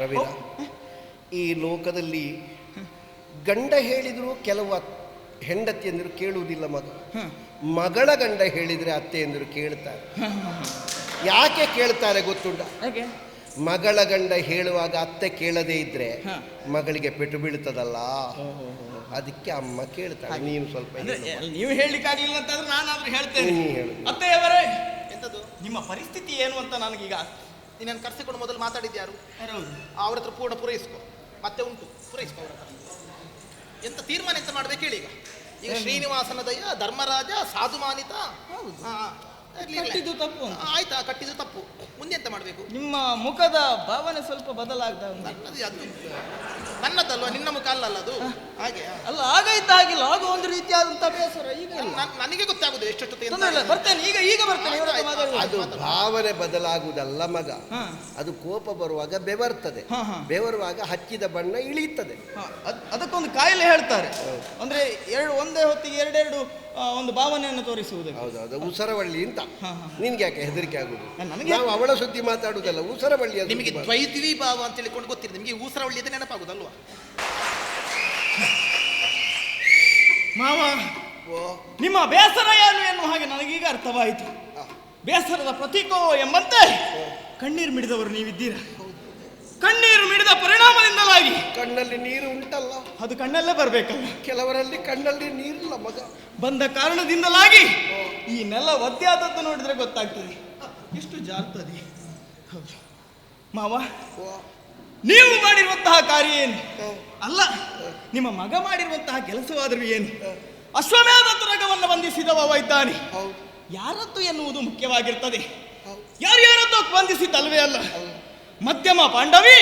ರವೀರ. ಈ ಲೋಕದಲ್ಲಿ ಗಂಡ ಹೇಳಿದ್ರು ಕೆಲವು ಹೆಂಡತಿ ಎಂದರು ಕೇಳುವುದಿಲ್ಲ ಮಗ. ಮಗಳ ಗಂಡ ಹೇಳಿದ್ರೆ ಅತ್ತೆ ಎಂದರು ಕೇಳ್ತಾರೆ. ಯಾಕೆ ಕೇಳ್ತಾರೆ ಗೊತ್ತುಂಟ? ಮಗಳ ಗಂಡ ಹೇಳುವಾಗ ಅತ್ತೆ ಕೇಳದೇ ಇದ್ರೆ ಮಗಳಿಗೆ ಪೆಟ್ಟು ಬೀಳ್ತದಲ್ಲ? ಅದಕ್ಕೆ ಅಮ್ಮ ಕೇಳ್ತಾಳೆ ನೀನು ಸ್ವಲ್ಪ. ನೀವು ಹೇಳಲಿಕ್ಕಾಗಲಿಲ್ಲ ಅಂತಂದ್ರೆ ನಾನಾದ್ರೂ ಹೇಳ್ತೇನೆ. ಅತ್ತೆಯವರೇ ಎಂತದ್ದು ನಿಮ್ಮ ಪರಿಸ್ಥಿತಿ ಏನು ಅಂತ ನನಗೀಗ ನೀನನ್ನು ಕರೆಸಿಕೊಂಡು ಮೊದಲು ಮಾತಾಡಿದ್ಯಾರು ಅವ್ರ ಹತ್ರ ಪೂರ್ಣ ಪೂರೈಸ್ಕೊ. ಮತ್ತೆ ಉಂಟು. ಪೂರೈಸ್ಕೊ ಅವ್ರ ಹತ್ರ. ಎಂತ ತೀರ್ಮಾನ ಎಂತ ಮಾಡ್ಬೇಕು ಹೇಳಿ ಈಗ. ಈಗ ಶ್ರೀನಿವಾಸನ ದಯ ಧರ್ಮರಾಜ ಸಾಧುಮಾನಿತ. ತಪ್ಪು. ಆಯ್ತಾ? ಕಟ್ಟಿದ್ದು ತಪ್ಪು. ಮುಂದೆ ಎಂತ ಮಾಡಬೇಕು? ನಿಮ್ಮ ಮುಖದ ಭಾವನೆ ಸ್ವಲ್ಪ ಬದಲಾಗ್ತಾ ಅದು ನನ್ನದಲ್ವಾ? ನಿನ್ನ ಮುಖ ಅಲ್ಲಲ್ಲ ಅದು? ಹಾಗೆ ಅಲ್ಲ ಆಗ ಆಗಿಲ್ಲ ಹಾಗಿಲ್ಲ ಆಗ ಒಂದು ರೀತಿಯಾದಂತ ಬೇಸರ ಈಗ ಇಲ್ಲ. ನನ್- ನನಗೆ ಗೊತ್ತಾಗುದು ಎಷ್ಟೊತ್ತಿಗೆ ತೊಂದ್ರೆ ಇಲ್ಲ ಬರ್ತೇನೆ ಈಗ ಈಗ ಬರ್ತೇನೆ ಇವ್ರ ಹತ್ರ ಮಾತಾಡುವ. ಅದು ಭಾವನೆ ಬದಲಾಗುವುದಲ್ಲ ಮಗ. ಹಾ. ಅದು ಕೋಪ ಬರುವಾಗ ಬೆವರ್ತದೆ. ಹಾ, ಹಾ. ಬೆವರುವಾಗ ಹಚ್ಚಿದ ಬಣ್ಣ ಇಳಿಯುತ್ತದೆ. ಹ, ಅದ್- ಅದಕ್ಕೊಂದು ಕಾಯಿಲೆ ಹೇಳ್ತಾರೆ. ಅಂದ್ರೆ ಎರಡು ಒಂದೇ ಹೊತ್ತಿಗೆ ಎರಡೆರಡು ಒಂದು ಭಾವನೆಯನ್ನು ತೋರಿಸುವುದಕ್ಕೆ ಹೌದೌದು ಉಸರವಳ್ಳಿ ಅಂತ. ನಿನ್ಗೆ ಯಾಕೆ ಹೆದರಿಕೆ ಆಗುದು ನನಗೆ- ನಾವು ಅವಳ ಸುದ್ದಿ ಮಾತಾಡುವುದಲ್ಲ ಉಸರವಳ್ಳಿ ನಿಮಗೆ ದ್ವೈತಿವಿ ದ್ವೈದ್ವಿ ಭಾವ ಅಂತ ಹೇಳಿಕೊಂಡು ಗೊತ್ತಿರ ನಿಮಗೆ ಉಸರವಳ್ಳಿ ಅಂತ ನೆನಪಾಗುದಲ್ವಾ? ಮಾವ ಓ, ನಿಮ್ಮ ಬೇಸರ ಏನು ಎನ್ನುವ ಹಾಗೆ ನನಗೀಗ ಅರ್ಥವಾಯಿತು. ಬೇಸರದ ಪ್ರತೀಕೋ ಎಂಬಂತೆ ಕಣ್ಣೀರು ಮಿಡಿದವರು ನೀವಿದ್ದೀರಾ? ಕಣ್ಣೀರು ಮಿಡಿದ ಪರಿಣಾಮದಿಂದಲಾಗಿ. ಕಣ್ಣಲ್ಲಿ ನೀರು ಉಂಟಲ್ಲ? ಅದು ಕಣ್ಣಲ್ಲೇ ಬರಬೇಕಲ್ಲ. ಕೆಲವರಲ್ಲಿ ಕಣ್ಣಲ್ಲಿ ನೀರಿಲ್ಲ ಮಗ. ಬಂದ ಕಾರಣದಿಂದಲಾಗಿ ಈ ನೆಲ ಒದ್ದೆಯಾದದ್ದು ನೋಡಿದ್ರೆ ಗೊತ್ತಾಗ್ತದೆ. ಇಷ್ಟು ಜಾರ್ತದೆ. ಮಾವ, ನೀವು ಮಾಡಿರುವಂತಹ ಕಾರ್ಯ ಏನು? ಅಲ್ಲ, ನಿಮ್ಮ ಮಗ ಮಾಡಿರುವಂತಹ ಕೆಲಸವಾದರೂ ಏನು? ಅಶ್ವಮೇಧ ತುರಗವನ್ನು ಬಂಧಿಸಿದವ ಇದ್ದಾನೆ. ಯಾರದ್ದು ಎನ್ನುವುದು ಮುಖ್ಯವಾಗಿರ್ತದೆ. ಯಾರ್ಯಾರದ್ದು ಬಂಧಿಸಿದ್ದಲ್ವೇ ಅಲ್ಲ. ಮಧ್ಯಮ ಪಾಂಡವಿ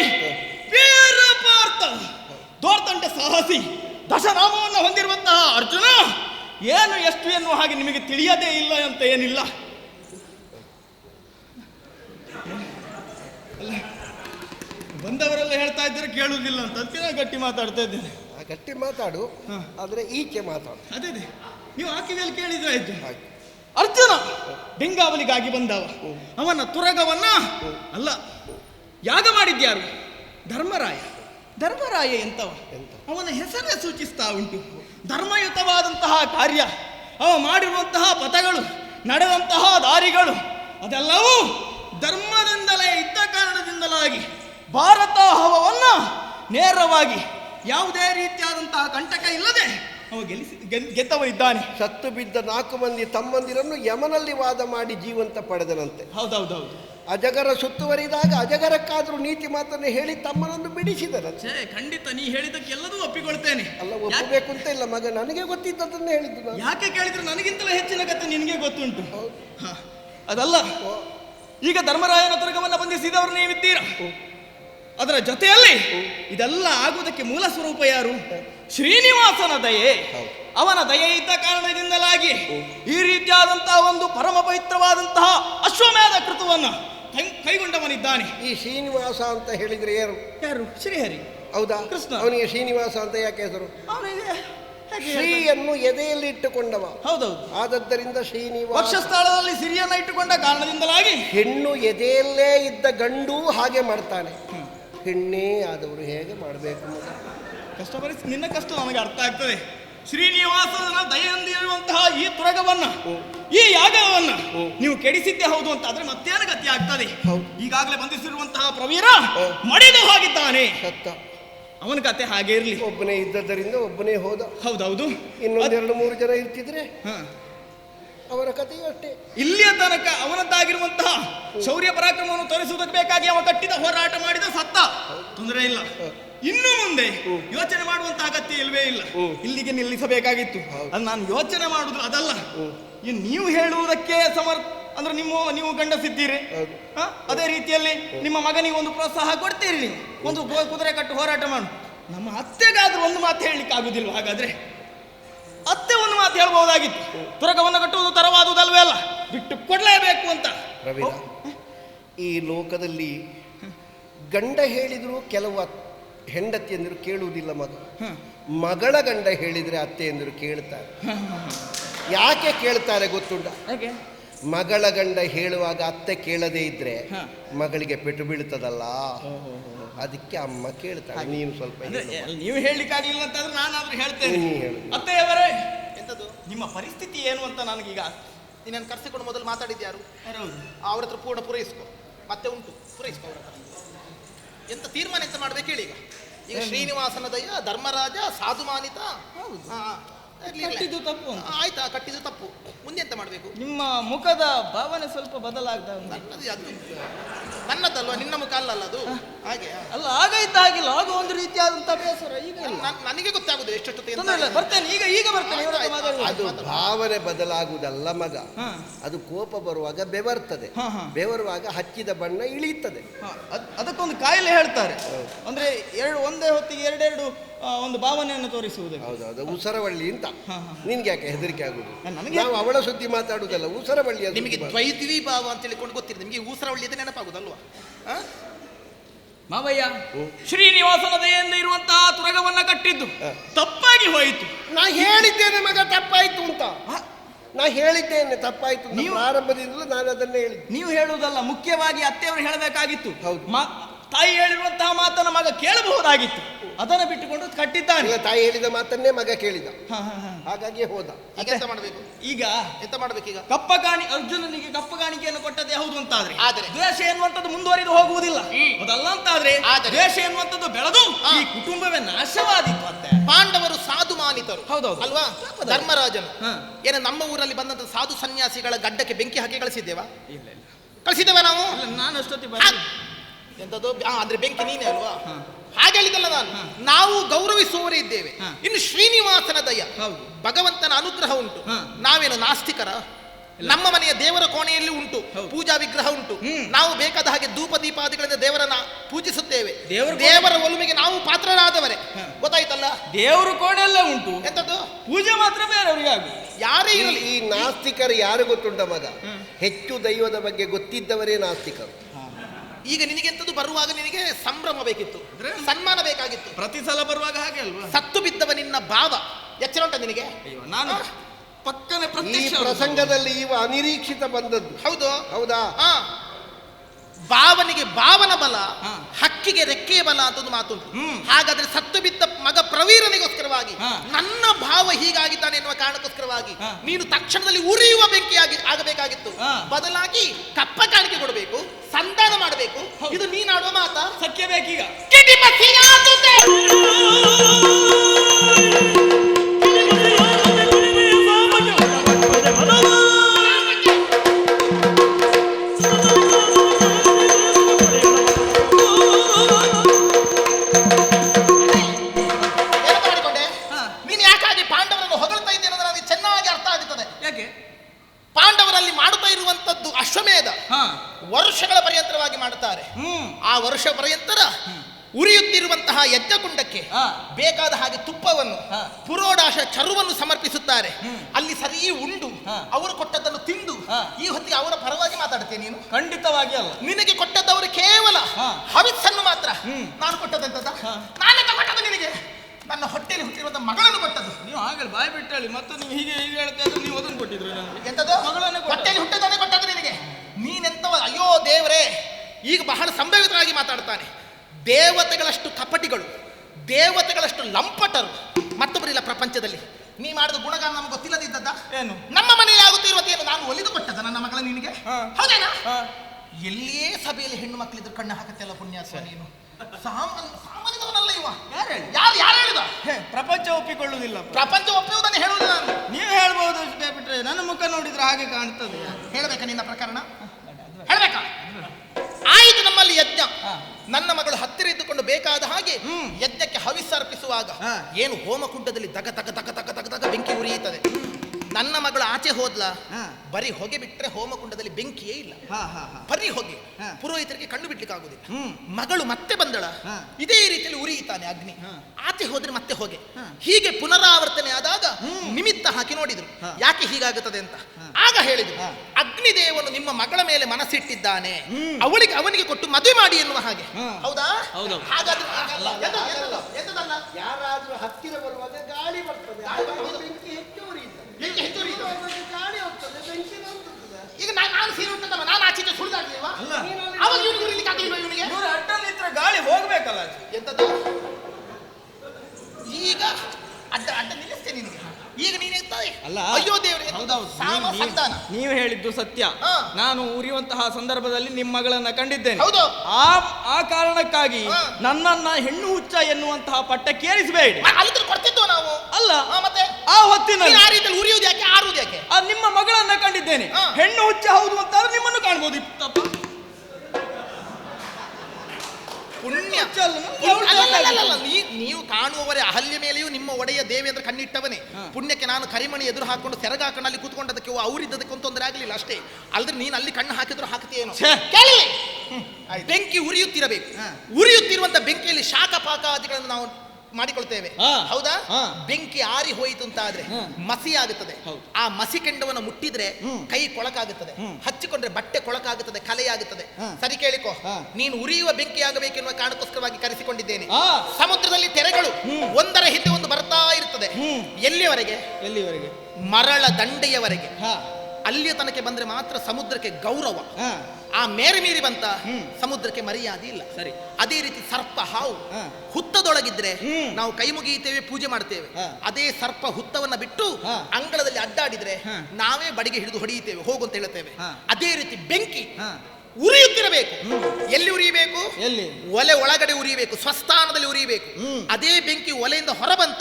ದೋರ್ತಂಟೆ ಸಾಹಸಿ ದಶನಾಮವನ್ನು ಹೊಂದಿರುವಂತಹ ಅರ್ಜುನ ಏನು ಎಷ್ಟು ಎನ್ನುವ ಹಾಗೆ ನಿಮಗೆ ತಿಳಿಯದೇ ಇಲ್ಲ ಅಂತ ಏನಿಲ್ಲ. ಅಲ್ಲ ಬಂದವರೆಲ್ಲ ಹೇಳ್ತಾ ಇದ್ದಾರೆ ಕೇಳುವುದಿಲ್ಲ ಅಂತ. ಅದಕ್ಕೆ ನಾನು ಗಟ್ಟಿ ಮಾತಾಡ್ತಾ ಇದ್ದೇನೆ. ಗಟ್ಟಿ ಮಾತಾಡು. ಆದ್ರೆ ಈಕೆ ಮಾತಾಡು. ಅದೇ. ನೀವು ಹಾಕಿದಲ್ಲಿ ಕೇಳಿದ್ರೆ ಆಯ್ತು. ಅರ್ಜುನ ಬೆಂಗಾವಲಿಗಾಗಿ ಬಂದವ. ಅವನ ತುರಗವನ್ನ ಅಲ್ಲ ಯಾಗ ಮಾಡಿದ್ಯಾರು? ಧರ್ಮರಾಯ. ಧರ್ಮರಾಯ ಎಂತವ? ಎಂತ? ಅವನ ಹೆಸರೇ ಸೂಚಿಸ್ತಾ ಉಂಟು. ಧರ್ಮಯುತವಾದಂತಹ ಕಾರ್ಯ ಅವ ಮಾಡಿರುವಂತಹ ಪಥಗಳು ನಡೆದಂತಹ ದಾರಿಗಳು ಅದೆಲ್ಲವೂ ಧರ್ಮದಿಂದಲೇ ಇದ್ದ ಕಾರಣದಿಂದಲಾಗಿ ಭಾರತ ಹವವನ್ನು ನೇರವಾಗಿ ಯಾವುದೇ ರೀತಿಯಾದಂತಹ ಕಂಟಕ ಇಲ್ಲದೆ ಅವ ಗೆಲ್ಲಿಸಿ ಗೆಲ್- ಗೆದ್ದವ ಇದ್ದಾನೆ. ಸತ್ತು ಬಿದ್ದ ನಾಲ್ಕು ಮಂದಿ ತಮ್ಮಂದಿರನ್ನು ಯಮನಲ್ಲಿ ವಾದ ಮಾಡಿ ಜೀವಂತ ಪಡೆದನಂತೆ. ಹೌದೌದೌದು. ಅಜಗರ ಸುತ್ತುವರಿದಾಗ ಅಜಗರಕ್ಕಾದ್ರೂ ನೀತಿ ಮಾತನ್ನು ಹೇಳಿ ತಮ್ಮನನ್ನು ಬಿಡಿಸಿದರ. ಛೇ ಖಂಡಿತ ನೀ ಹೇಳಿದ್ದಕ್ಕೆಲ್ಲದೂ ಒಪ್ಪಿಕೊಳ್ತೇನೆ. ಅಲ್ಲ ಒಪ್ಪಬೇಕು ಅಂತ ಇಲ್ಲ ಮಗ ನನಗೆ ಗೊತ್ತಿದ್ದದನ್ನು ಹೇಳಿದ್ದು ನಾನು. ಯಾಕೆ ಕೇಳಿದ್ರೆ? ನನಗಿಂತಲೂ ಹೆಚ್ಚಿನ ಕಥೆ ನಿನಗೆ ಗೊತ್ತುಂಟು. ಹ, ಅದಲ್ಲ ಈಗ ಧರ್ಮರಾಯನ ತುರ್ಗವನ್ನು ಬಂಧಿಸಿದವರು ನೀವಿದ್ದೀರ? ಅದರ ಜೊತೆಯಲ್ಲಿ ಇದೆಲ್ಲ ಆಗುವುದಕ್ಕೆ ಮೂಲ ಸ್ವರೂಪ ಯಾರು? ಶ್ರೀನಿವಾಸನ ದಯೆ. ಹೌದು. ಅವನ ದಯೆ ಇದ್ದ ಕಾರಣದಿಂದಲಾಗಿ ಈ ರೀತಿಯಾದಂತಹ ಒಂದು ಪರಮ ಪವಿತ್ರವಾದಂತಹ ಅಶ್ವಮೇಧ ಕೃತವನ್ನ ಕೈಗೊಂಡವನಿದ್ದಾನೆ. ಈ ಶ್ರೀನಿವಾಸ ಅಂತ ಹೇಳಿದ್ರೆ ಯಾರು? ಯಾರು? ಶ್ರೀಹರಿ. ಹೌದಾ? ಕೃಷ್ಣ. ಅವನಿಗೆ ಶ್ರೀನಿವಾಸ ಅಂತ ಯಾಕೆ ಹೆಸರು? ಅವನಿಗೆ? ಶ್ರೀಯನ್ನು ಎದೆಯಲ್ಲಿ ಇಟ್ಟುಕೊಂಡವ. ಹೌದೌದು. ಆದದ್ದರಿಂದ ಶ್ರೀನಿವಾಸ ವಕ್ಷಸ್ಥಳದಲ್ಲಿ ಸಿರಿಯನ್ನು ಇಟ್ಟುಕೊಂಡ ಕಾರಣದಿಂದಲಾಗಿ ಹೆಣ್ಣು ಎದೆಯಲ್ಲೇ ಇದ್ದ ಗಂಡು ಹಾಗೆ ಮಾಡ್ತಾನೆ. ಹೆಣ್ಣೇ ಆದವರು ಹೇಗೆ ಮಾಡಬೇಕು? ಕಷ್ಟ ಪರಿಸ್ಥಿತಿ ನಿನ್ನ ಕಷ್ಟ ನನಗೆ ಅರ್ಥ ಆಗ್ತದೆ. ಶ್ರೀನಿವಾಸನ ದಯೆಯೊಂದಿರುವಂತಹ ಈ ತುರಗವನ್ನ ಈ ಯಾಗವನ್ನ ನೀವು ಕೆಡಿಸಿದ್ದೇ ಹೌದು ಅಂತ ಆದ್ರೆ ಮತ್ತೇನು ಗತಿ ಆಗ್ತದೆ. ಹೌದು. ಈಗಾಗಲೇ ಬಂಧಿಸಿರುವಂತಹ ಪ್ರವೀರ. ಮಡಿದು ಹೋಗಿದ್ದಾನೆ. ಸತ್ತ. ಅವನ ಕತೆ ಹಾಗೆ ಇರಲಿ. ಒಬ್ಬನೇ ಇದ್ದದರಿಂದ ಒಬ್ಬನೇ ಹೋದ. ಹೌದೌದು. ಇನ್ನೊಂದೆರಡು ಮೂರು ಜನ ಇರ್ತಿದ್ರೆ ಹ. ಅವರ ಕಥೆಯೂ ಅಷ್ಟೇ. ಇಲ್ಲಿಯ ತನಕ ಅವನದ್ದಾಗಿರುವಂತಹ ಶೌರ್ಯ ಪರಾಕ್ರಮವನ್ನು ತೋರಿಸುವುದಕ್ಕೆ ಬೇಕಾಗಿ ಅವ ಕಟ್ಟಿದ ಹೋರಾಟ ಮಾಡಿದ ಸತ್ತ. ತೊಂದರೆ ಇಲ್ಲ. ಇನ್ನು ಮುಂದೆ ಯೋಚನೆ ಮಾಡುವಂತ ಅಗತ್ಯ ಇಲ್ವೇ ಇಲ್ಲ. ಇಲ್ಲಿಗೆ ನಿಲ್ಲಿಸಬೇಕಾಗಿತ್ತು. ಅದು ನಾನು ಯೋಚನೆ ಮಾಡುದು ಅದಲ್ಲ. ನೀವು ಹೇಳುವುದಕ್ಕೆ ಸಮರ್ ಅಂದ್ರೆ ನಿಮ್ಮ ನೀವು ಗಂಡಸಿದ್ದೀರಿ? ಅದೇ ರೀತಿಯಲ್ಲಿ ನಿಮ್ಮ ಮಗನಿಗೆ ಒಂದು ಪ್ರೋತ್ಸಾಹ ಕೊಡ್ತೀರಿ ನೀವು. ಒಂದು ಕುದುರೆ ಕಟ್ಟು ಹೋರಾಟ ಮಾಡು. ನಮ್ಮ ಅತ್ತೆಗಾದ್ರೂ ಒಂದು ಮಾತು ಹೇಳಲಿಕ್ಕೆ ಆಗುದಿಲ್ಲ ಹಾಗಾದ್ರೆ ಅತ್ತೆ ಒಂದು ಮಾತು ಹೇಳಬಹುದಾಗಿತ್ತು. ತುರಕವನ್ನು ಕಟ್ಟುವುದು ತರವಾದುದಲ್ವೇ ಅಲ್ಲ? ಬಿಟ್ಟು ಕೊಡಲೇಬೇಕು ಅಂತ. ಈ ಲೋಕದಲ್ಲಿ ಗಂಡ ಹೇಳಿದ್ರು ಕೆಲವು ಅತ್- ಹೆಂಡತಿಯಂದಿರು ಕೇಳುವುದಿಲ್ಲ ಮಗ. ಮಗಳ ಗಂಡ ಹೇಳಿದರೆ ಅತ್ತೆ ಎಂದರು ಕೇಳ್ತಾರೆ. ಯಾಕೆ ಕೇಳ್ತಾರೆ ಗೊತ್ತುಂಟ? ಮಗಳ ಗಂಡ ಹೇಳುವಾಗ ಅತ್ತೆ ಕೇಳದೇ ಇದ್ರೆ ಮಗಳಿಗೆ ಪೆಟ್ಟು ಬೀಳ್ತದಲ್ಲ? ಅದಕ್ಕೆ ಅಮ್ಮ ಕೇಳ್ತಾಳೆ ನೀನು ಸ್ವಲ್ಪ. ನೀವು ಹೇಳಲಿಕ್ಕಾಗಲಿಲ್ಲ ಅಂತಂದ್ರೆ ನಾನಾದ್ರೂ ಹೇಳ್ತೇನೆ. ಅತ್ತೆಯವರೇ ಎಂತದ್ದು ನಿಮ್ಮ ಪರಿಸ್ಥಿತಿ ಏನು ಅಂತ ನನಗೀಗ ನೀನು ಕರೆಸಿಕೊಂಡು ಮೊದಲು ಮಾತಾಡಿದ್ಯಾರು ಅವ್ರ ಹತ್ರ ಪೂರ್ಣ ಪೂರೈಸ್ಕೊ. ಮತ್ತೆ ಉಂಟು. ಪೂರೈಸ್ಕೊ ಅವ್ರ ಹತ್ರ. ಎಂತ ತೀರ್ಮಾನ ಎಂತ ಮಾಡ್ಬೇಕು ಹೇಳಿ ಈಗ. ಈಗ ಶ್ರೀನಿವಾಸನ ದಯ ಧರ್ಮರಾಜ ಸಾಧುಮಾನಿತ. ಕಟ್ಟಿದ್ದು ತಪ್ಪು ಅಂತ. ಆಯ್ತಾ ಕಟ್ಟಿದ್ದು ತಪ್ಪು. ಮುಂದೆ ಎಂತ ಮಾಡಬೇಕು? ನಿಮ್ಮ ಮುಖದ ಭಾವನೆ ಸ್ವಲ್ಪ ಬದಲಾಗ್ತಾ ಉಂಟು. ನನ್ನದು ಅದು. ನನ್ನದಲ್ವಾ? ನಿನ್ನ ಮುಖ ಅಲ್ಲಲ್ಲ ಅದು? ಹಾಗೆ ಅಲ್ಲ ಆಗೈತ ಆಗಿಲ್ಲ ಆಗ ಒಂದು ರೀತಿಯಾದಂತ ಬೇಸರ ಈಗ ಇಲ್ಲ. ನನ್- ನನಗೆ ಗೊತ್ತಾಗುದು ಎಷ್ಟೊತ್ತಿಗೆ ಎಂತ ತೊಂದ್ರೆ ಇಲ್ಲ ಬರ್ತೇನೆ ಈಗ ಈಗ ಬರ್ತೇನೆ ಇವ್ರ ಹತ್ರ ಮಾತಾಡುವ. ಅದು ಭಾವನೆ ಬದಲಾಗುವುದಲ್ಲ ಮಗ. ಹಾ. ಅದು ಕೋಪ ಬರುವಾಗ ಬೆವರ್ತದೆ. ಹಾ, ಹಾ. ಬೆವರುವಾಗ ಹಚ್ಚಿದ ಬಣ್ಣ ಇಳಿಯುತ್ತದೆ. ಅದ್- ಅದಕ್ಕೊಂದು ಕಾಯಿಲೆ ಹೇಳ್ತಾರೆ. ಅಂದ್ರೆ ಎರಡು ಒಂದೇ ಹೊತ್ತಿಗೆ ಎರಡೆರಡು ಒಂದು ಭಾವನೆಯನ್ನು ತೋರಿಸುವುದು. ಹೌದೌದು ಉಸರವಳ್ಳಿ ಅಂತ. ನಿನ್ಗೆ ಯಾಕೆ ಹೆದರಿಕೆ ಆಗುದು ನನಗೆ- ನಾವು ಅವಳ ಸುದ್ದಿ ಮಾತಾಡುದಲ್ಲ ಉಸರವಳ್ಳಿ ನಿಮಗೆ ದ್ವೈತಿವಿ ಭಾವ ಅಂತ ಹೇಳಿಕೊಂಡು ಗೊತ್ತಿರ ನಿಮಗೆ ಉಸರವಳ್ಳಿ ಅಂತ ನೆನಪಾಗುದಲ್ವಾ? ಮಾವಯ್ಯ. ಶ್ರೀನಿವಾಸನ ದಯೆಯಿಂದ ಇರುವಂತಹ ತುರಗವನ್ನ ಕಟ್ಟಿದ್ದು ತಪ್ಪಾಗಿ ಹೋಯಿತು. ನಾ ಹೇಳಿದ್ದೇನೆ ಮಗ ತಪ್ಪಾಯ್ತು ಅಂತ. ನಾ ಹೇಳಿದ್ದೇನೆ ತಪ್ಪಾಯ್ತು. ನೀವು- ಆರಂಭದಿಂದಲೂ ನಾನು ಅದನ್ನೇ ಹೇಳಿದ್ದೆ. ನೀವು ಹೇಳುವುದಲ್ಲ ಮುಖ್ಯವಾಗಿ ಅತ್ತೆಯವರು ಹೇಳಬೇಕಾಗಿತ್ತು. ಹೌದು. ತಾಯಿ ಹೇಳಿರುವಂತಹ ಮಾತನ್ನ ಮಗ ಕೇಳಬಹುದಾಗಿತ್ತು. ಅದನ್ನು ಬಿಟ್ಟುಕೊಂಡು ಕಟ್ಟಿದ್ದಾನೆ. ಈಗ ತಾಯಿ ಹೇಳಿದ ಮಾತನ್ನೇ ಮಗ ಕೇಳಿದ. ಹಾಗಾಗಿ ಹೋದ. ಈಗ ಎಂತ ಮಾಡಬೇಕು? ಈಗ ಎಂತ ಮಾಡ್ಬೇಕೀಗ ಕಪ್ಪ ಕಾಣಿ ಅರ್ಜುನನಿಗೆ ಕಪ್ಪ ಕಾಣಿಕೆಯನ್ನು ಕೊಟ್ಟದ್ದೇ ಹೌದು ಅಂತಾದ್ರೆ. ಆದ್ರೆ. ದ್ವೇಷ ಎನ್ನುವಂಥದ್ದು ಮುಂದುವರಿದು ಹೋಗುವುದಿಲ್ಲ. ಅದಲ್ಲ ಅಂತಾದ್ರೆ? ಆದರೆ? ದ್ವೇಷ ಎನ್ನುವಂಥದ್ದು ಬೆಳೆದು ಈ ಕುಟುಂಬವೇ ನಾಶವಾದಿತ್ತು ಅಂತೆ. ಪಾಂಡವರು ಸಾಧು ಮಾನಿತರು ಹೌದೌದು. ಅಲ್ವಾ. ಧರ್ಮರಾಜನು. ಏನ ನಮ್ಮ ಊರಲ್ಲಿ ಬಂದಂತ ಸಾಧು ಸನ್ಯಾಸಿಗಳ ಗಡ್ಡಕ್ಕೆ ಬೆಂಕಿ ಹಾಕಿ ಕಳಿಸಿದ್ದೇವಾ? ಇಲ್ಲ ಇಲ್ಲ. ಕಳಿಸಿದ್ದೇವ ನಾವು? ನಾನು ಅಷ್ಟೊತ್ತಿ ಎಂತದ್ದು ಅಂದ್ರೆ ಬೆಂಕಿ ನೀನೇ ಅಲ್ವಾ? ಹಾಗೆ ಹೇಳಿದಲ್ಲ ನಾನು. ನಾವು ಗೌರವಿಸುವವರೇ ಇದ್ದೇವೆ. ಇನ್ನು ಶ್ರೀನಿವಾಸನ ದಯ. ಭಗವಂತನ ಅನುಗ್ರಹ ಉಂಟು. ನಾವೇನು ನಾಸ್ತಿಕರ? ನಮ್ಮ ಮನೆಯ ದೇವರ ಕೋಣೆಯಲ್ಲಿ ಉಂಟು. ಪೂಜಾ ವಿಗ್ರಹ ಉಂಟು. ಹ್ಮ್. ನಾವು ಬೇಕಾದ ಹಾಗೆ ಧೂಪ ದೀಪಾದಿಗಳಿಂದ ದೇವರನ್ನ ಪೂಜಿಸುತ್ತೇವೆ. ದೇವರ ಒಲುಮೆಗೆ ನಾವು ಪಾತ್ರರಾದವರೇ. ಗೊತ್ತಾಯ್ತಲ್ಲ? ದೇವರ ಕೋಣೆಯಲ್ಲೇ ಉಂಟು. ಎಂತದ್ದು? ಪೂಜೆ ಮಾತ್ರ ಆಗು ಯಾರೇ ಇರಲಿ. ಈ ನಾಸ್ತಿಕರು ಯಾರು ಗೊತ್ತುಂಟ ಮಗ? ಹೆಚ್ಚು ದೈವದ ಬಗ್ಗೆ ಗೊತ್ತಿದ್ದವರೇ ನಾಸ್ತಿಕರು. ಈಗ ನಿನಗೆಂತದ್ದು ಬರುವಾಗ ನಿನಗೆ ಸಂಭ್ರಮ ಬೇಕಿತ್ತು ಸನ್ಮಾನ ಬೇಕಾಗಿತ್ತು. ಪ್ರತಿ ಸಲ ಬರುವಾಗ ಹಾಗೆ ಅಲ್ವಾ? ಸತ್ತು ಬಿದ್ದವ ನಿನ್ನ ಭಾವ ಎಚ್ಚರ ಉಂಟ ನಿನಗೆ? ಅಯ್ಯೋ ನಾನು. ಪಕ್ಕನೆ ಈ ಪ್ರಸಂಗದಲ್ಲಿ ಇವ ಅನಿರೀಕ್ಷಿತ ಬಂದದ್ದು. ಹೌದು. ಹೌದಾ? ಆ ಭಾವನಿಗೆ ಬಾವನ ಬಲ ಹಕ್ಕಿಗೆ ರೆಕ್ಕೆಯ ಬಲ ಅಂತ ಒಂದು ಮಾತು ಹ್ಮ್. ಹಾಗಾದ್ರೆ ಸತ್ತು ಬಿದ್ದ ಮಗ ಪ್ರವೀರನಿಗೋಸ್ಕರವಾಗಿ ನನ್ನ ಭಾವ ಹೀಗಾಗಿದ್ದಾನೆ ಎನ್ನುವ ಕಾರಣಕ್ಕೋಸ್ಕರವಾಗಿ ನೀನು ತಕ್ಷಣದಲ್ಲಿ ಉರಿಯುವ ಬೆಂಕಿಯಾಗಿ ಆಗಬೇಕಾಗಿತ್ತು. ಬದಲಾಗಿ ಕಪ್ಪ ಕಾಣಿಕೆ ಕೊಡಬೇಕು ಸಂತಾನ ಮಾಡಬೇಕು. ಇದು ನೀನಾಡುವ ಮಾತಾ. ಸಖ್ಯ ಈ ಹೊತ್ತಿಗೆ ಅವರ ಪರವಾಗಿ ಮಾತಾಡ್ತೇನೆ ನೀನು? ಖಂಡಿತವಾಗಿ ಅಲ್ಲ. ನಿನಗೆ ಕೊಟ್ಟದ್ದವರು ಕೇವಲ ಹಾ. ಹವಿಸ್ಸನ್ನು ಮಾತ್ರ. ನಾನು ಕೊಟ್ಟದಂತದ ಹಾ. ನಾನೆಂತ ಕೊಟ್ಟದ್ದು ನಿನಗೆ. ನನ್ನ ಹೊಟ್ಟೆಯಲ್ಲಿ ಹುಟ್ಟಿರುವಂತ ಮಗಳನ್ನು ಕೊಟ್ಟದ್ದು. ನೀವು ಹಾಗೆ ಬಾಯಿ ಬಿಟ್ಟು ಹೇಳಿ ಮತ್ತೆ ನೀವು ಹೀಗೆ ಹೀಗೆ ಹೇಳ್ತಾ ಇದ್ರೆ ನೀವು ಅದನ್ನು ಕೊಟ್ಟಿದ್ರು ನನಗೆ. ಮಗಳನ್ನು. ಹೊಟ್ಟೆಯಲ್ಲಿ ಹುಟ್ಟದಾನೆ ಕೊಟ್ಟದ್ದು ನಿನಗೆ. ನೀನೆಂತವ ಅಯ್ಯೋ ದೇವರೇ ಈಗ ಬಹಳ ಸಂಭವಿತರಾಗಿ ಮಾತಾಡ್ತಾನೆ ದೇವತೆಗಳಷ್ಟು ಕಪಟಿಗಳು ದೇವತೆಗಳಷ್ಟು ಲಂಪಟರು ಮತ್ತೊಬ್ಬರಿಲ್ಲ ಪ್ರಪಂಚದಲ್ಲಿ. ನೀ ಮಾಡಿದ ಗುಣಗಾನ ನಮ್ಗೆ ಗೊತ್ತಿಲ್ಲದಿದ್ದದ್ದ? ಏನು? ನಮ್ಮ ಮನೆಯಲ್ಲಿ ಆಗುತ್ತಿರುವುದೇನು ನಾನು ಒಲಿದು ಕೊಟ್ಟದ ನನ್ನ ಮಗಳ ನಿನಗೆ? ಹಾ. ಹೌದೇನಾ? ಹಾ. ಎಲ್ಲಿಯೇ ಸಭೆಯಲ್ಲಿ ಹೆಣ್ಣು ಮಕ್ಕಳಿದ್ರು ಕಣ್ಣು ಹಾಕತ್ತೆಲ್ಲ ಪುಣ್ಯಾಸ ನೀನು? ಸಾಮಾನ್ಯ ಸಾಮಾನ್ಯದವನಲ್ಲ ಇವ. ಯಾರು ಹೇಳಿ ಯಾರು ಯಾರು ಹೇಳಿದ? ಹೇ, ಪ್ರಪಂಚ ಒಪ್ಪಿಕೊಳ್ಳುವುದಿಲ್ಲ. ಪ್ರಪಂಚ ಒಪ್ಪುವುದನ್ನು ಹೇಳುವುದಿಲ್ಲ ನಾನು. ನೀವು ಹೇಳ್ಬೋದು ಅಷ್ಟೇ ಬಿಟ್ರೆ ನನ್ನ ಮುಖ ನೋಡಿದ್ರೆ ಹಾಗೆ ಕಾಣ್ತದೆ. ಹೇಳಬೇಕಾ ನಿನ್ನ ಪ್ರಕರಣ? ಹೇಳಬೇಕಾ? ಆಯಿತು ನಮ್ಮಲ್ಲಿ ಯಜ್ಞ. ನನ್ನ ಮಗಳು ಹತ್ತಿರ ಇದ್ದುಕೊಂಡು ಬೇಕಾದ ಹಾಗೆ. ಯಜ್ಞಕ್ಕೆ ಹವಿಸ್ಸರ್ಪಿಸುವಾಗ. ಏನು ಹೋಮಕುಂಡದಲ್ಲಿ ದಗ ತಕ ತಕ ತಕ ತಕ ತಗ ಬೆಂಕಿ ಉರಿಯುತ್ತದೆ ನನ್ನ ಮಗಳು ಆಚೆ ಹೋದ್ಲ? ಬರಿ ಬರೀ ಹೊಗೆ ಬಿಟ್ರೆ ಹೋಮಕುಂಡದಲ್ಲಿ ಬೆಂಕಿಯೇ ಇಲ್ಲ. ಹಾ ಹಾ ಹಾ. ಬರೀ ಹೊಗೆ. ಪುರೋಹಿತರಿಗೆ ಕಂಡು ಬಿಡ್ಲಿಕ್ಕೆ ಆಗುದಿಲ್ಲ. ಮಗಳು ಮತ್ತೆ ಬಂದಳ. ಇದೇ ರೀತಿಯಲ್ಲಿ ಉರಿಯುತ್ತಾನೆ ಅಗ್ನಿ. ಆಚೆ ಹೋದ್ರೆ ಮತ್ತೆ ಹೊಗೆ. ಹೀಗೆ ಪುನರಾವರ್ತನೆ ಆದಾಗ ಹ್ಮ್. ನಿಮಿತ್ತ ಹಾಕಿ ನೋಡಿದ್ರು. ಯಾಕೆ ಹೀಗಾಗುತ್ತದೆ ಅಂತ? ಆಗ ಹೇಳಿದ್ರು. ಅಗ್ನಿದೇವನು ನಿಮ್ಮ ಮಗಳ ಮೇಲೆ ಮನಸ್ಸಿಟ್ಟಿದ್ದಾನೆ. ಹ್ಮ್. ಅವಳಿಗೆ ಅವನಿಗೆ ಕೊಟ್ಟು ಮದುವೆ ಮಾಡಿ ಎನ್ನುವ ಹಾಗೆ. ಹೌದಾ? ಹೌದು. ಹಾಗಾದ್ರೆ? ಯಾರಾದ್ರೂ ಹತ್ತಿರ ಬರುವಾಗ ಗಾಳಿ ಬರ್ತದೆ. ಬರ್ತದೆ. ಬೆಂಕಿ ಹೆಚ್ಚು. ಉರಿಯುತ್ತದೆ ಹೆಚ್ಚುವರಿ ಹೆಚ್ಚು ಗಾಳಿ ಹೋಗ್ತದೆ ಬೆಂಕಿ ಬಂದುತ್ತದೆ ಈಗ ನಾನು ನಾನು ಸೀರೆ ಉಂಟಲ್ಲ ನಾನು ಆಚೆ ಸುಳಿದಾಡ್ಲಿಲ್ವಾ ಅಲ್ಲ. ಅವಾಗ ಇವನಿಗೆ ಉರಿಲಿಕ್ಕೆ ಆಗ್ಲಿಲ್ವಾ ಇವನಿಗೆ? ಇವ್ರ ಅಡ್ಡ ನಿಂತ್ರ ಗಾಳಿ ಹೋಗ್ಬೇಕಲ್ಲ. ಎಂತದ್ದು? ಈಗ ಅಡ್ಡ ಅಡ್ಡ ನಿಲ್ಲಿಸ್ತೇನೆ ನಿನಗೆ. ಈಗ ನೀನು ಎಂತಾದೆ ಅಲ್ಲ. ಅಯ್ಯೋ ದೇವರೇ ಹೌದೌದು. ಸಾಮ ನೀವು- ನೀವು- ಸಂತಾನ ನೀವು ಹೇಳಿದ್ದು ಸತ್ಯ. ಹಾ. ನಾನು ಉರಿಯುವಂತಹ ಸಂದರ್ಭದಲ್ಲಿ ನಿಮ್ಮ ಮಗಳನ್ನ ಕಂಡಿದ್ದೇನೆ. ಹೌದು. ಆ ಆ ಕಾರಣಕ್ಕಾಗಿ ಹಾ. ನನ್ನನ್ನ ಹೆಣ್ಣು ಹುಚ್ಚ ಎನ್ನುವಂತಹ ಪಟ್ಟಕ್ಕೇರಿಸಬೇಡಿ. ಕೇರಿಸಬೇಡಿ ಅಲ್ಲಿದ್ರೆ ಕೊಡ್ತಿದ್ದೋ ನಾವು? ಅಲ್ಲ. ಆ, ಮತ್ತೆ? ಆ ಹೊತ್ತಿನಲ್ಲಿ ಆ ರೀತಿಯಲ್ಲಿ ಉರಿಯುವುದು ಯಾಕೆ ಆರುವುದು ಯಾಕೆ? ಆ ನಿಮ್ಮ ಮಗಳನ್ನ ಕಂಡಿದ್ದೇನೆ. ಹಾ. ಹೆಣ್ಣು ಹುಚ್ಚ ಹೌದು ಅಂತ ನಿಮ್ಮನ್ನು ಕಾಣ್ಬೋದು. ಪುಣ್ಯ. ಹುಚ್ಚ ಅಲ್ಲ, ನಮ್ಗೆ? ನೀ- ನೀವು ಕಾಣುವವರೇ ಅಹಲ್ಯ ಮೇಲೆಯೂ ನಿಮ್ಮ ಒಡೆಯ ದೇವೇಂದ್ರ ಕಣ್ಣಿಟ್ಟವನೇ. ಹಾ. ಪುಣ್ಯಕ್ಕೆ ನಾನು ಕರಿಮಣಿ ಎದುರು ಹಾಕೊಂಡು ಸೆರಗ ಹಾಕೊಂಡು ಅಲ್ಲಿ ಕೂತ್ಕೊಂಡದಕ್ಕೆ ಅವರಿದ್ದದಕ್ಕೆ ಒಂದು ತೊಂದರೆ ಆಗಲಿಲ್ಲ ಅಷ್ಟೇ. ಅಲ್ದ್ರೆ ನೀನು ಅಲ್ಲಿ ಕಣ್ಣು ಹಾಕಿದ್ರು ಹಾಕ್ತೀಯೇನೋ ಛೇ. ಬೆಂಕಿ ಉರಿಯುತ್ತಿರಬೇಕು. ಹಾ. ಉರಿಯುತ್ತಿರುವಂತ ಬೆಂಕಿಯಲ್ಲಿ ಶಾಖ ಪಾಕಾದಿಗಳನ್ನು ನಾವು ಮಾಡಿಕೊಳ್ತೇವೆ. ಹೌದಾ? ಬೆಂಕಿ ಆರಿ ಹೋಯಿತು ಅಂತ ಆದ್ರೆ. ಮಸಿ ಆಗುತ್ತದೆ. ಆ ಮಸಿ ಕೆಂಡವನ್ನು ಮುಟ್ಟಿದ್ರೆ. ಕೈ ಕೊಳಕಾಗುತ್ತದೆ. ಹಚ್ಚಿಕೊಂಡ್ರೆ ಬಟ್ಟೆ ಕೊಳಕಾಗುತ್ತದೆ ಕಲೆಯಾಗುತ್ತದೆ. ಸರಿ ಕೇಳಿಕೋ. ನೀನು ಉರಿಯುವ ಬೆಂಕಿ ಆಗಬೇಕೆನ್ನುವ ಕಾರಣಕ್ಕೋಸ್ಕರವಾಗಿ ಕರೆಸಿಕೊಂಡಿದ್ದೇನೆ. ಸಮುದ್ರದಲ್ಲಿ ತೆರೆಗಳು. ಒಂದರ ಹಿಂದೆ ಒಂದು ಬರ್ತಾ ಇರ್ತದೆ. ಹ್ಮ್. ಎಲ್ಲಿಯವರೆಗೆ ಎಲ್ಲಿವರೆಗೆ? ಮರಳ ದಂಡೆಯವರೆಗೆ. ಅಲ್ಲಿಯ ತನಕ ಬಂದ್ರೆ ಮಾತ್ರ ಸಮುದ್ರಕ್ಕೆ ಗೌರವ. ಆ ಮೇರೆ ಮೀರಿ ಬಂತ ಹ್ಮ್. ಸಮುದ್ರಕ್ಕೆ ಮರ್ಯಾದೆ ಇಲ್ಲ ಸರಿ ಅದೇ ರೀತಿ ಸರ್ಪ ಹಾವು. ಹುತ್ತದೊಳಗಿದ್ರೆ ಹ್ಮ್. ನಾವು ಕೈ ಮುಗಿಯುತ್ತೇವೆ ಪೂಜೆ ಮಾಡ್ತೇವೆ ಅದೇ ಸರ್ಪ ಹುತ್ತವನ್ನ ಬಿಟ್ಟು. ಅಂಗಳದಲ್ಲಿ ಅಡ್ಡಾಡಿದ್ರೆ. ನಾವೇ ಬಡಿಗೆ ಹಿಡಿದು ಹೊಡೆಯುತ್ತೇವೆ ಹೋಗು ಅಂತ ಹೇಳ್ತೇವೆ ಹಾ. ಅದೇ ರೀತಿ ಬೆಂಕಿ ಉರಿಯುತ್ತಿರಬೇಕು. ಎಲ್ಲಿ ಉರಿಯಬೇಕು? ಎಲ್ಲಿ? ಒಲೆ ಒಳಗಡೆ ಉರಿಯಬೇಕು ಸ್ವಸ್ಥಾನದಲ್ಲಿ ಉರಿಯಬೇಕು. ಅದೇ ಬೆಂಕಿ ಒಲೆಯಿಂದ ಹೊರಬಂತ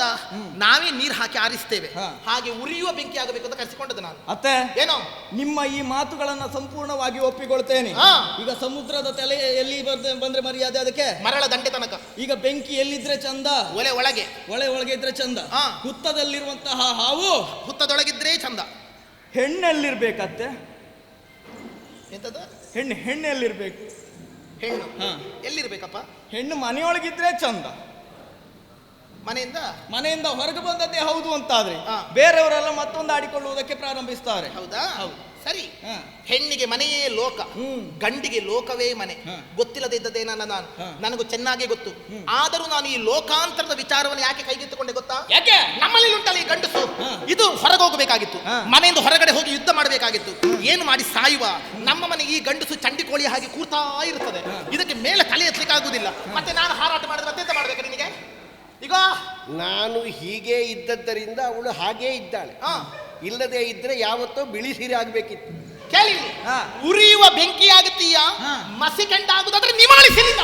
ನಾವೇ ನೀರು ಹಾಕಿ ಆರಿಸ್ತೇವೆ. ಹಾ. ಹಾಗೆ ಉರಿಯುವ ಬೆಂಕಿ ಆಗಬೇಕು ಅಂತ ಕರೆಸಿಕೊಂಡದ್ದು ನಾನು. ಅತ್ತೆ ಏನೋ? ನಿಮ್ಮ ಈ ಮಾತುಗಳನ್ನ ಸಂಪೂರ್ಣವಾಗಿ ಒಪ್ಪಿಕೊಳ್ತೇನೆ. ಹಾ. ಈಗ ಸಮುದ್ರದ ತಲೆ ಎಲ್ಲಿ ಬರ್ದೆ- ಬಂದ್ರೆ ಮರ್ಯಾದೆ ಅದಕ್ಕೆ? ಮರಳ ದಂಡೆ ತನಕ. ಈಗ ಬೆಂಕಿ ಎಲ್ಲಿದ್ರೆ ಚಂದ? ಒಲೆ ಒಳಗೆ. ಒಲೆ ಒಳಗೆ ಇದ್ರೆ ಚಂದ. ಹುತ್ತದಲ್ಲಿರುವಂತಹ ಹಾವು? ಹುತ್ತದೊಳಗಿದ್ರೆ ಚಂದ. ಹೆಣ್ಣಲ್ಲಿರ್ಬೇಕತ್ತೆ? ಎಂತದ್ದು ಹೆಣ್ಣು ಹೆಣ್ಣೆಲ್ಲಿರ್ಬೇಕು ಹೆಣ್ಣು ಹಾ. ಎಲ್ಲಿರ್ಬೇಕಪ್ಪ ಹೆಣ್ಣು ಮನೆಯೊಳಗಿದ್ರೆ ಚಂದ ಮನೆಯಿಂದ ಮನೆಯಿಂದ ಹೊರಗೆ ಬಂದದ್ದೇ ಹೌದು ಅಂತಾದ್ರೆ ಹಾ. ಬೇರೆಯವರೆಲ್ಲ ಮತ್ತೊಂದು ಆಡಿಕೊಳ್ಳುವುದಕ್ಕೆ ಪ್ರಾರಂಭಿಸ್ತಾರೆ ಹೌದಾ ಹೌದು. ಸರಿ ಹಾ. ಹೆಣ್ಣಿಗೆ ಮನೆಯೇ ಲೋಕ ಹ್ಮ್. ಗಂಡಿಗೆ ಲೋಕವೇ ಮನೆ ಹಾ. ಗೊತ್ತಿಲ್ಲದೆ ಇದ್ದದ್ದೇನಲ್ಲ ನಾನು ಹಾ. ನನಗೂ ಚೆನ್ನಾಗಿ ಗೊತ್ತು ಆದರೂ ನಾನು ಈ ಲೋಕಾಂತರದ ವಿಚಾರವನ್ನು ಯಾಕೆ ಕೈಗೆತ್ತಿಕೊಂಡೆ ಗೊತ್ತಾ ಯಾಕೆ ನಮ್ಮಲ್ಲಿ ಉಂಟಲ್ಲ ಈ ಗಂಡಸು. ಇದು ಹೊರಗೆ ಹೋಗಬೇಕಾಗಿತ್ತು. ಮನೆಯಿಂದ ಹೊರಗಡೆ ಹೋಗಿ ಯುದ್ಧ ಮಾಡಬೇಕಾಗಿತ್ತು. ಏನು ಮಾಡಿ ಸಾಯುವ? ನಮ್ಮ ಮನೆ ಈ ಗಂಡಸು ಚಂಡಿಕೋಳಿ ಹಾಗೆ ಕೂರ್ತಾ ಇರ್ತದೆ ಇದಕ್ಕೆ ಮೇಲೆ ತಲೆ ಎತ್ತಲಿಕ್ಕೆ ಆಗುದಿಲ್ಲ ಮತ್ತೆ ನಾನು ಹಾರಾಟ ಮಾಡಿದ್ರೆ ಮತ್ತೆ ಮಾಡ್ಬೇಕು ನಿನಗೆ? ಈಗ? ನಾನು ಹೀಗೆ ಇದ್ದದ್ದರಿಂದ ಅವಳು ಹಾಗೇ ಇದ್ದಾಳೆ. ಹಾ. ಇಲ್ಲದೆ ಇದ್ರೆ ಯಾವತ್ತೋ ಬಿಳಿ ಸೀರೆ ಆಗ್ಬೇಕಿತ್ತು. ಕೇಳಿ. ಉರಿಯುವ ಬೆಂಕಿ ಆಗುತ್ತೀಯ. ಮಸಿ ಕೆಂಡ ಆಗುದಾದ್ರೆ ನಿಮಾಳಿಸಿಲ್ಲ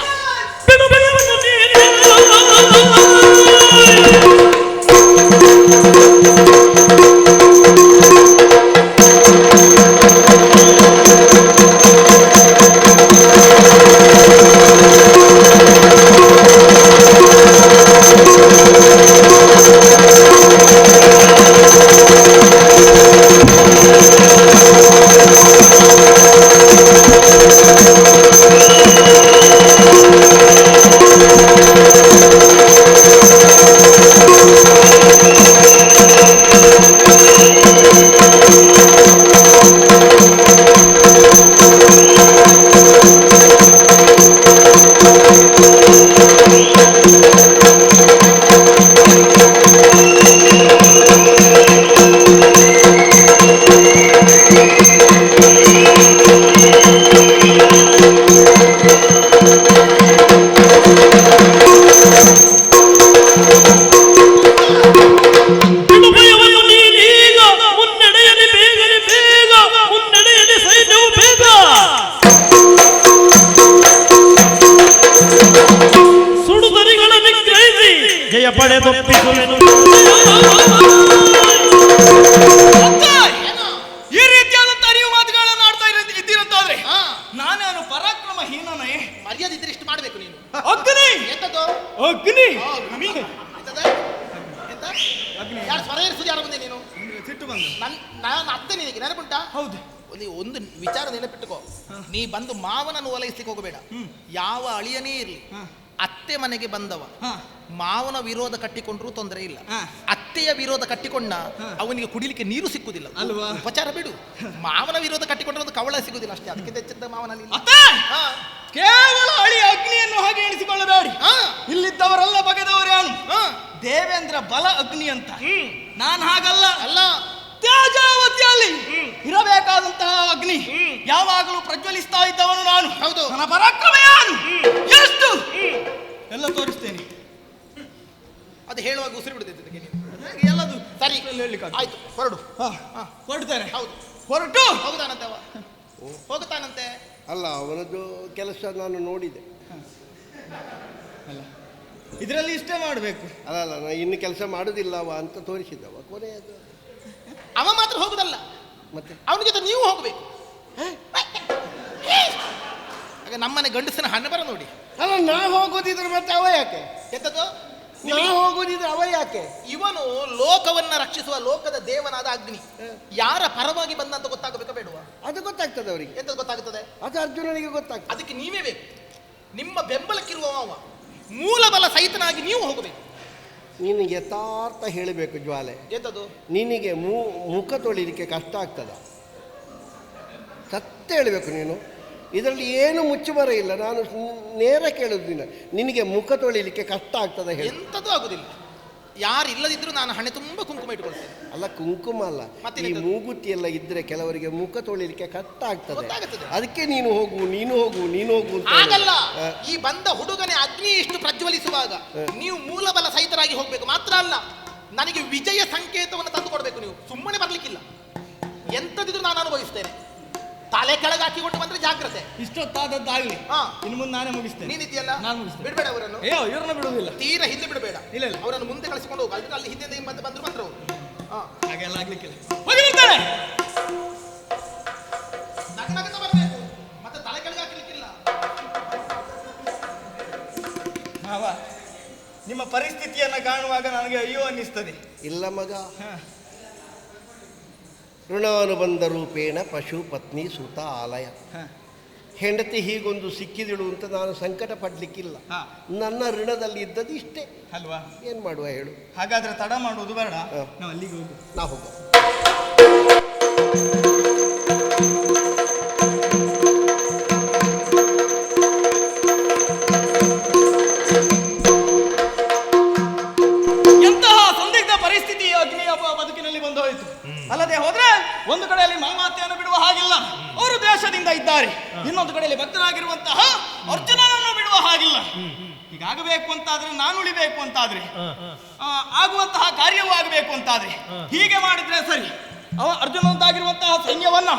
ಜಯ ಪಡೆದು ಈ ರೀತಿಯಾದಂತ ಅರಿವು ಮಾತುಗಳನ್ನ ಆಡ್ತಾ ಇರ- ಇದ್ದೀರಂತಾದ್ರೆ ಹಾ. ನಾನೇನು ಪರಾಕ್ರಮ ಹೀನನೇ ಮರ್ಯಾದೆ ಇದ್ರೆ ಇಷ್ಟು ಮಾಡ್ಬೇಕು ನೀನು. ಅಗ್ನಿ. ಎಂತದ್ದು? ಅಗ್ನಿ. ಅಗ್ನಿ. ಯಾರು ಸ್ವರ ಏರಿಸುದು ಯಾರು ಬಂದೆ ನೀನು? ಸಿಟ್ಟು ಬಂದು. ನನ್ ನಾನು ಅತ್ತೆ ನಿನಗೆ ನೆನಪುಂಟಾ? ಹೌದು. ಒಂದು ಒಂದು ವಿಚಾರ ನೆನಪಿಟ್ಟುಕೋ ನೀ ಬಂದು ಮಾವನನ್ನು ಓಲೈಸ್ಲಿಕ್ಕೆ ಹೋಗಬೇಡ. ಯಾವ ಅಳಿಯನೇ ಇರಲಿ. ಹಾ. ಅತ್ತೆ ಮನೆಗೆ ಬಂದವ. ಹಾ. ಮಾವನ ವಿರೋಧ ಕಟ್ಟಿಕೊಂಡ್ರೂ ತೊಂದರೆ ಇಲ್ಲ. ಅತ್ತೆಯ ವಿರೋಧ ಕಟ್ಟಿಕೊಂಡ ಅವನಿಗೆ ಕುಡಿಲಿಕ್ಕೆ ನೀರು ಸಿಕ್ಕುದಿಲ್ಲ. ಅಲ್ವಾ? ಉಪಚಾರ ಬಿಡು. ಮಾವನ ವಿರೋಧ ಕಟ್ಟಿಕೊಂಡ್ರೆ ಒಂದು ಕವಳ ಸಿಗುದಿಲ್ಲ ಅಷ್ಟೇ. ಅದಕ್ಕೆ ಹೆಚ್ಚಿದ್ದ ಮಾವನಲ್ಲಿ. ಕೇವಲ ಅಳಿ ಅಗ್ನಿಯನ್ನು ಹಾಗೆ ಎಣಿಸಿಕೊಳ್ಳಬೇಡಿ. ಇಲ್ಲಿದ್ದವರೆಲ್ಲ ಬಗೆದವರು ಯಾರು. ದೇವೇಂದ್ರ ಬಲ ಅಗ್ನಿ ಅಂತ. ನಾನು ಹಾಗಲ್ಲ. ಅಲ್ಲ. ತೇಜಾವತಿಯಲ್ಲಿ ಇರಬೇಕಾದಂತಹ ಅಗ್ನಿ ಯಾವಾಗಲೂ ಪ್ರಜ್ವಲಿಸ್ತಾ ಇದ್ದವನು ನಾನು. ಹೌದು. ನನ್ನ ಪರಾಕ್ರಮ ಯಾರು ಎಷ್ಟು? ಎಲ್ಲ ತೋರಿಸ್ತೇನೆ. ಅದು ಹೇಳುವಾಗ ಉಸಿರು ಬಿಡುತ್ತೆ ಎಲ್ಲದು? ಸರಿ. ಹೇಳಲಿಕ್ಕೆ ಆಯ್ತು ಹೊರಡು. ಹಾ. ಹೊರಡ್ತೇನೆ ಹೌದು. ಹೊರಟು? ಹೋಗುತ್ತಾನಂತೆ ಅವ? ಹೋಗುತ್ತಾನಂತೆ? ಅಲ್ಲ ಅವನದ್ದು ಕೆಲಸ ನಾನು ನೋಡಿದೆ. ಅಲ್ಲ. ಇದರಲ್ಲಿ ಇಷ್ಟೇ ಮಾಡಬೇಕು. ಅಲ್ಲ ಅಲ್ಲ ನಾನು ಇನ್ನು ಕೆಲಸ ಮಾಡುವುದಿಲ್ಲವ ಅಂತ ತೋರಿಸಿದ್ದವ. ಕೊನೆಯದು. ಅವ ಮಾತ್ರ ಹೋಗುದಲ್ಲ. ಮತ್ತೆ? ಅವನ ಜೊತೆ ನೀವು ಹೋಗಬೇಕು. ಆಗ ನಮ್ಮನೆ ಗಂಡಸನ ಹಣ ಬರ ನೋಡಿ. ಅಲ್ಲ ನಾ ಹೋಗೋದಿದ್ರೆ ಮತ್ತೆ ಅವ ಯಾಕೆ? ಎಂತದ್ದು? ನಾ ಹೋಗೋದಿದ್ರೆ ಅವ ಯಾಕೆ? ಇವನು ಲೋಕವನ್ನ ರಕ್ಷಿಸುವ ಲೋಕದ ದೇವನಾದ ಅಗ್ನಿ. ಯಾರ ಪರವಾಗಿ ಬಂದ ಅಂತ ಗೊತ್ತಾಗಬೇಕಾ ಬೇಡುವ? ಅದು ಗೊತ್ತಾಗ್ತದೆ ಅವರಿಗೆ. ಎಂತದ್ದು ಗೊತ್ತಾಗ್ತದೆ? ಅದು ಅರ್ಜುನನಿಗೆ ಗೊತ್ತಾಗ್ತದೆ. ಅದಕ್ಕೆ ನೀವೇ ಬೇಕು. ನಿಮ್ಮ ಬೆಂಬಲಕ್ಕಿರುವ ಅವ. ಮೂಲಬಲ ಸಹಿತನಾಗಿ ನೀವು ಹೋಗಬೇಕು. ನೀನು ಯಥಾರ್ಥ ಹೇಳಬೇಕು ಜ್ವಾಲೆ. ಎಂಥದ್ದು ನಿನಗೆ ಮೂ ಮುಖ ತೊಳಿಲಿಕ್ಕೆ ಕಷ್ಟ ಆಗ್ತದ. ಸತ್ಯ ಹೇಳಬೇಕು ನೀನು. ಇದರಲ್ಲಿ ಏನು ಮುಚ್ಚುಮರ ಇಲ್ಲ. ನಾನು ನೇರ ಕೇಳುದಿಲ್ಲ ನಿನಗೆ ಮುಖ ತೊಳಿಲಿಕ್ಕೆ ಕಷ್ಟ ಆಗ್ತದ ಹೇಳಿ. ಎಂತದ್ದು ಆಗುದಿಲ್ಲ. ಯಾರು ಇಲ್ಲದಿದ್ರು ನಾನು ಹಣೆ ತುಂಬ ಕುಂಕುಮ ಇಟ್ಕೊಳ್ತೇನೆ. ಅಲ್ಲ ಕುಂಕುಮ ಅಲ್ಲ. ಈ? ಮೂಗುತಿ ಎಲ್ಲ ಇದ್ರೆ ಕೆಲವರಿಗೆ ಮುಖ ತೊಳಿಲಿಕ್ಕೆ ಕಷ್ಟ ಆಗ್ತದೆ. ಅದಕ್ಕೆ ನೀನು ಹೋಗು ನೀನು ಹೋಗು ನೀನು ಹೋಗು ಅಂತ ಆಗಲ್ಲ ಈ ಬಂದ ಹುಡುಗನೇ ಅಗ್ನಿ ನೀವು ಮೂಲಬಲ ಸಹಿತರಾಗಿ ಹೋಗ್ಬೇಕು. ಮಾತ್ರ ಅಲ್ಲ ನನಗೆ ವಿಜಯ ಸಂಕೇತವನ್ನು ತಂದು ಕೊಡಬೇಕು ನೀವು. ಸುಮ್ಮನೆ ಬರ್ಲಿಕ್ಕಿಲ್ಲ. ಎಂತದಿದ್ರು ನಾನು ಅನುಭವಿಸ್ತೇನೆ. ತಲೆ ಕೆಳಗೆ ಹಾಕಿಕೊಂಡು ಬಂದ್ರೆ ಜಾಗ್ರತೆ. ಇಷ್ಟೊತ್ತಾದದ್ದಾಗಲಿ ಹಾ. ಇನ್ನು ಮುಂದೆ ನಾನೇ ಮುಗಿಸ್ತೇನೆ. ನೀನಿದೆಯಲ್ಲ ನಾನು ಮುಗಿಸ್ತೇನೆ. ಬಿಡಬೇಡ ಅವರನ್ನು. ಏ ಇವ್ರನ್ನ ಬಿಡುವುದಿಲ್ಲ. ತೀರ ಹಿಂದೆ ಬಿಡಬೇಡ. ಇಲ್ಲ, ಇಲ್ಲ. ಅವರನ್ನು ಮುಂದೆ ಕಳಿಸಿಕೊಂಡು ಹೋಗು. ಅಲ್ಲಿ ಹಿಂದೆ ಮತ್ತೆ ಬಂದ್ರು ಬಂದ್ರು ಅವರು ಹಾಗೆಲ್ಲ ಆಗ್ಲಿಕ್ಕಿಲ್ಲ. ಹೋಗಿ ಬರ್ತಾರೆ ನಿಮ್ಮ ಪರಿಸ್ಥಿತಿಯನ್ನ ಕಾಣುವಾಗ ನನಗೆ ಅಯ್ಯೋ ಅನ್ನಿಸ್ತದೆ. ಇಲ್ಲ ಮಗ. ಋಣಾನುಬಂಧ ರೂಪೇಣ ಪಶು ಪತ್ನಿ ಸುತ ಆಲಯ. ಹೆಂಡತಿ ಹೀಗೊಂದು ಸಿಕ್ಕಿದಿಳು ಅಂತ ನಾನು ಸಂಕಟ ಪಡ್ಲಿಕ್ಕಿಲ್ಲ. ನನ್ನ ಋಣದಲ್ಲಿ ಇದ್ದದ್ದು ಇಷ್ಟೇ. ಅಲ್ವಾ? ಏನು ಮಾಡುವ ಹೇಳು. ಹಾಗಾದ್ರೆ ತಡ ಮಾಡುವುದು ಬೇಡ. ನಾವು ಅಲ್ಲಿಗೆ ಹೋಗು ನಾ ಹೋಗ ಒಂದು ಕಡೆಯಲ್ಲಿ ಮಾಮಾತೆಯನ್ನು ಬಿಡುವ ಹಾಗಿಲ್ಲ. ಅವರು ದೇಶದಿಂದ ಇದ್ದಾರೆ. ಇನ್ನೊಂದು ಕಡೆಯಲ್ಲಿ ಭಕ್ತರಾಗಿರುವಂತಹ ಅರ್ಜುನನನ್ನು ಬಿಡುವ ಹಾಗಿಲ್ಲ. ಹೀಗಾಗಬೇಕು ಅಂತಾದ್ರೆ ನಾನು ಉಳಿಬೇಕು ಅಂತಾದ್ರೆ ಆಗುವಂತಹ ಕಾರ್ಯವೂ ಆಗಬೇಕು ಅಂತಾದ್ರೆ ಹೀಗೆ ಮಾಡಿದ್ರೆ ಸರಿ. ಅವ ಅರ್ಜುನಂತಾಗಿರುವಂತಹ ಸೈನ್ಯವನ್ನ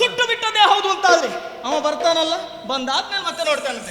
ಸುಟ್ಟು ಬಿಟ್ಟದೇ ಹೌದು ಅಂತಾದ್ರೆ ಅವ ಬರ್ತಾನಲ್ಲ ಬಂದಾದ್ಮೇಲೆ ಮತ್ತೆ ನೋಡ್ತಾನಂತೆ.